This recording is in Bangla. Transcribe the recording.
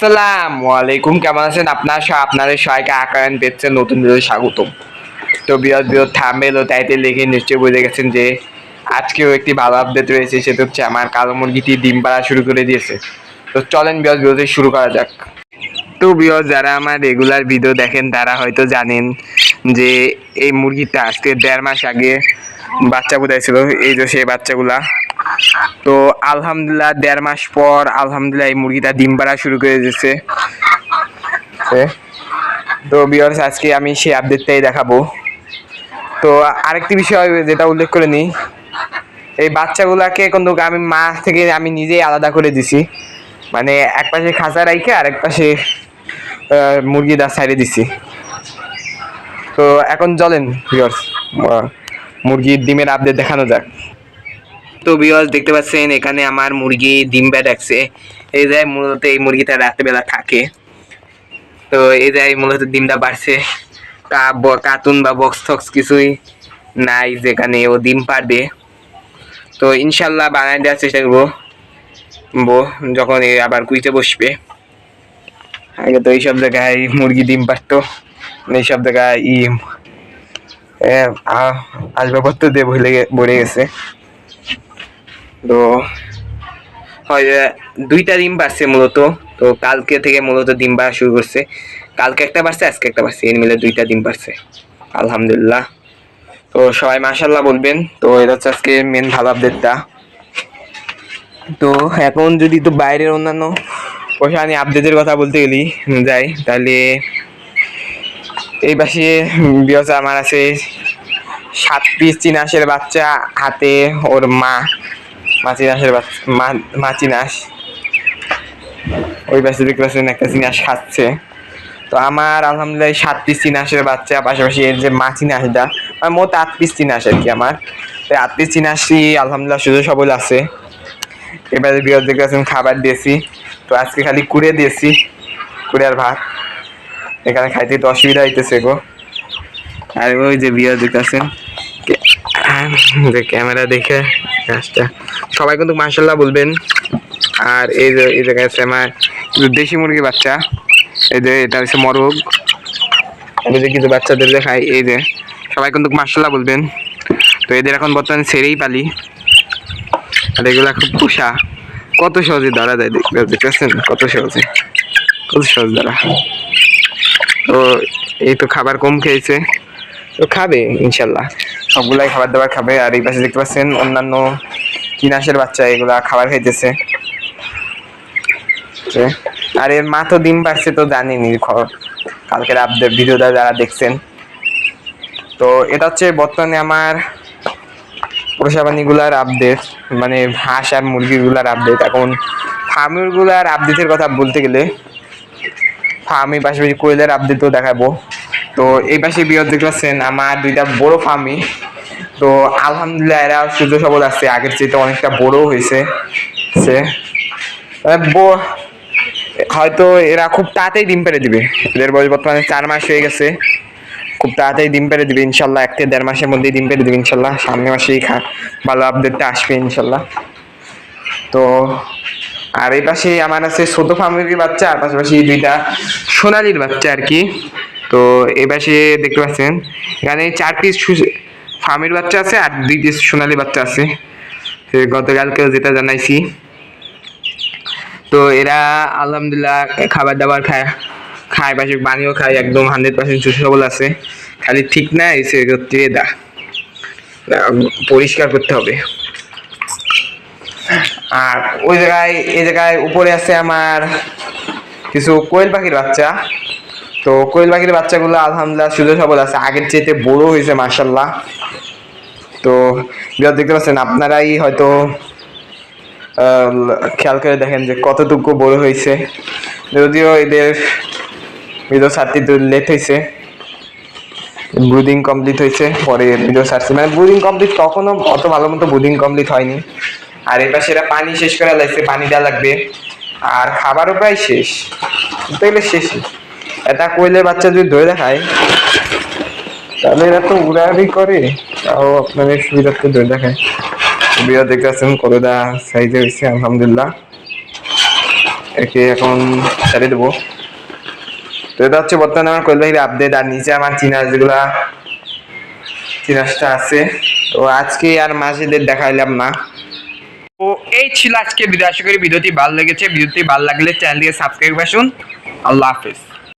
আসসালামু আলাইকুম, কেমন আছেন? আপনার সব আপনাদের সবাইকে আকারান দেখছেন নতুন ভিডিও স্বাগতম। তো বৃহৎ বৃহৎ থামেল ও তাইতে লিখে নিশ্চয়ই বুঝে গেছেন যে আজকেও একটি ভালো আপডেট রয়েছে, সেটা হচ্ছে আমার কালো মুরগিটি ডিম পাড়া শুরু করে দিয়েছে। তো চলেন বৃহৎ বৃহৎ শুরু করা যাক। তো বৃহৎ যারা আমার রেগুলার ভিডিও দেখেন, তারা হয়তো জানেন যে এই মুরগিটা আজকে দেড় মাস আগে বাচ্চা বোধহয় ছিল? এই যে সেই বাচ্চাগুলা। তো আলহামদুলিল্লাহ দেড় মাস পর আলহামদুলিল্লাহ এই মুরগিটা ডিম পাড়া শুরু করে দিয়েছে। তো বিয়ার্স আজকে আমি সেই আপডেটটাই দেখাবো। তো আরেকটি বিষয় যেটা উল্লেখ করে নিই এই বাচ্চাগুলাকে কিন্তু আমি মা থেকে আমি নিজেই আলাদা করে দিছি। মানে এক পাশে খাঁচা রাইখে আর এক পাশে আহ, মুরগিটা সাইডে দিছি। তো এখন চলেন বিয়ার্স মুরগির ডিমের আপডেট দেখানো যাক। তো বিয়স দেখতে পাচ্ছেন, এখানে আমার মুরগি ডিম ব্যাট এই যে মূলত এই মুরগিটা রাত্রেবেলা থাকে। তো এই যে মূলত ডিমটা বাড়ছে। কার্টুন বা বক্স টক্স কিছুই নাই যেখানে ও ডিম পারবে। তো ইনশাল্লাহ বানাই দেওয়ার চেষ্টা করব। বো, যখন আবার কুইতে বসবে। আগে তো এইসব জায়গায় মুরগি ডিম পারতো। এইসব জায়গায় ই আসবাবপত্র দিয়ে ভরে গেছে। তো হয় দুইটা ডিম বাড়ছে মূলত। তো কালকে থেকে মূলত ডিম বাড়া শুরু করছে। কালকে একটা বাড়ছে, আজকে একটা বাড়ছে। এর মিলে দুইটা ডিম বাড়ছে। আলহামদুলিল্লাহ। তো সবাই মাশাল্লাহ বলবেন। তো এটা হচ্ছে আজকে মেন ভালো আপডেটটা তো এখন যদি তো বাইরের অন্যান্য পয়সা আমি আপডেটের কথা বলতে গেলি, যাই, তাহলে এই পাশে বিয়সা আমার আছে সাত পিস চিনাসের বাচ্চা হাতে ওর মা। মাচিনাসের মাচিনাস ওই পাশে দেখতে একটা চিনাস খাচ্ছে। তো আমার আলহামদুলিল্লাহ সাত পিস চিনাসের বাচ্চা, পাশাপাশি এর যে মাচিনাসটা মানে মোট আট পিস চিনাস আর কি আমার। তো আট পিস চিনাসই আলহামদুলিল্লাহ সুযোগ সবল আছে। এবারে বিরত দেখতে খাবার দিয়েছি। তো আজকে খালি কুড়ে দিয়েছি, কুড়ে ভাত। এখানে খাইতে তো অসুবিধা হইতেছে গো। আর ওই যে বিয়ার দেখতেছেন যে ক্যামেরা দেখে গাছটা সবাই কিন্তু মার্শাল্লাহ বলবেন। আর এই যে, এই জায়গায় আছে আমার দেশি মুরগি বাচ্চা। এই যে, এটা হচ্ছে মরগ এই যে কিছু বাচ্চাদের দেখাই, এই যে, সবাই কিন্তু মার্শাল্লাহ বলবেন। তো এদের এখন বর্তমানে ছেড়েই পালি। আর এগুলা খুব পোষা। কত সহজে ধরা যায় দেখ- দেখতেছেন? কত সহজে। কত সহজ ধরা। তো এই তো খাবার কম খেয়েছে। তো খাবে, ইনশাল্লাহ। সবগুলাই খাবার দাবার খাবে, আর এই পাশে দেখতে পাচ্ছেন অন্যান্য কিনাসের বাচ্চা, এগুলা খাবার খাইতেছে। আর এর মা তো ডিম পারছে তো জানিনি কালকের আপডেট ভিডিওটা যারা দেখছেন। তো এটা হচ্ছে বর্তমানে আমার পোষাবানিগুলার আপডেট মানে হাঁস আর মুরগিগুলার আপডেট এখন ফার্মিরগুলার আপডেটের কথা বলতে গেলে, ফার্মি পাশাপাশি কোয়েলের আপডেটও দেখাবো। তো এই পাশে বিয়ত দেখতে আমার দুইটা বড় ফার্মি তো আলহামদুলিল্লাহ এরা সুযোগ সবল আছে, আগের চেয়ে অনেকটা বড় হয়েছে। সে হয়তো এরা খুব তাড়াতাড়ি ডিম পেড়ে দিবে। এদের বয়স বর্তমানে চার মাস হয়ে গেছে। খুব তাড়াতাড়ি ডিম পেড়ে দিবে, ইনশাল্লাহ এক থেকে দেড় মাসের মধ্যেই ডিম পেড়ে দিবে, ইনশাল্লাহ। সামনে মাসেই খা, ভালো আপডেটটা আসবে, ইনশাল্লাহ। তো, আর এই পাশে আমার আছে ছোট ফার্মের বাচ্চা, আর পাশাপাশি দুইটা সোনালির বাচ্চা আর কি। তো এই পাশে দেখতে পাচ্ছেন, এখানে চার পিস ফার্মের বাচ্চা আছে আর দুই পিস সোনালি বাচ্চা আছে। তো গতকালকে যেটা জানাইছি। তো এরা আলহামদুলিল্লাহ খাবার দাবার খায় খায় পাশে পানিও খায়, একদম হান্ড্রেড পার্সেন্ট সুসবল আছে। খালি ঠিক না এসে করতে দা পরিষ্কার করতে হবে। আর ওই জায়গায়, এই জায়গায় উপরে আছে আমার কিছু কোয়েল পাখির বাচ্চা। তো কোয়েল পাখির বাচ্চাগুলো আলহামদুলিল্লাহ সুযোগ সবল আছে। আগের চেয়েতে বড় হয়েছে মার্শাল্লাহ তো বিরাট, দেখতে পাচ্ছেন আপনারাই হয়তো খেয়াল করে দেখেন যে কতটুকু বড় হয়েছে। যদিও এদের ভিডিও ছাড়তে একটু লেট হয়েছে। ব্রুদিং কমপ্লিট হয়েছে, পরে ভিডিও ছাড়ছে মানে ব্রুদিং কমপ্লিট তখনও অত ভালো মতো ব্রুদিং কমপ্লিট হয়নি। আর এবার সেটা পানি শেষ করা লাগছে, পানি দেওয়া লাগবে। আর খাবারও প্রায় শেষ। তাহলে শেষই। এটা কইলে বাচ্চা যদি ধরে দেখায়, তাহলে এরা তো উড়াউড়ি করে। তাও আপনাদের সুবিধার্থে ধরে দেখায়। বিয়া দেখতে পাচ্ছেন কতটা সাইজে হয়েছে, আলহামদুলিল্লাহ। একে এখন ছেড়ে দেবো। তো এটা হচ্ছে বর্তমানে আমার কোয়েল পাখির আপডেট আর নিচে আমার চিনাস যেগুলা চিনাসটা আছে। তো আজকে আর মাঝিদের দেখাইলাম না। তো এই ছিল আজকে ভিডিও আশা করি ভিডিওটি ভালো লেগেছে। ভিডিওটি ভালো লাগলে চ্যানেলটিকে সাবস্ক্রাইব আসুন। আল্লাহ হাফিজ।